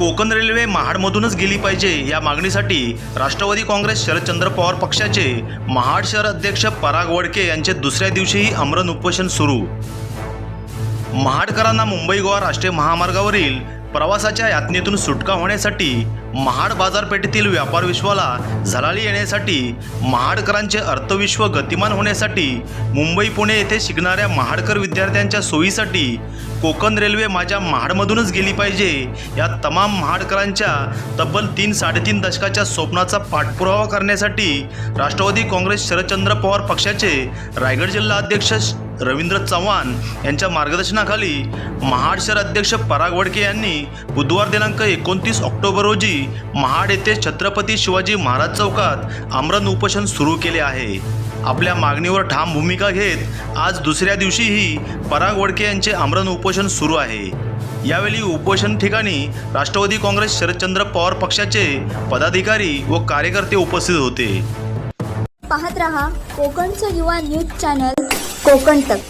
Konkan railway महाडमधूनच गेली पाहिजे या मागणीसाठी राष्ट्रवादी काँग्रेस शरदचंद्र पवार पक्षाचे महाड शहर अध्यक्ष पराग वडके यांचे दुसऱ्या दिवशीही आमरण उपोषण सुरू. महाडकरांना मुंबई गोवा राष्ट्रीय महामार्गावरील प्रवासाच्या यातनेतून सुटका होण्यासाठी महाड बाजारपेठेतील व्यापार विश्वाला झलाली येण्यासाठी महाडकरांचे अर्थविश्व गतिमान होण्यासाठी मुंबई पुणे येथे शिकणाऱ्या महाडकर विद्यार्थ्यांच्या सोयीसाठी कोकण रेल्वे माझ्या महाडमधूनच गेली पाहिजे. या तमाम महाडकरांच्या तब्बल तीन साडेतीन दशकाच्या स्वप्नाचा पाठपुरावा करण्यासाठी राष्ट्रवादी काँग्रेस शरदचंद्र पवार पक्षाचे रायगड जिल्हा अध्यक्ष रवींद्र चव्हाण यांच्या मार्गदर्शनाखाली महाड शहर अध्यक्ष पराग वडके यांनी बुधवार दिनांक एकोणतीस ऑक्टोबर रोजी महाड येथे छत्रपती शिवाजी महाराज चौकात आमरण उपोषण सुरू केले आहे. आपल्या मागणीवर ठाम भूमिका घेत आज दुसऱ्या दिवशीही पराग वडके यांचे आमरण उपोषण सुरू आहे. यावेळी उपोषण ठिकाणी राष्ट्रवादी काँग्रेस शरदचंद्र पवार पक्षाचे पदाधिकारी व कार्यकर्ते उपस्थित होते. पाहत रहा कोकणचं युवा न्यूज चॅनल. कोकण तक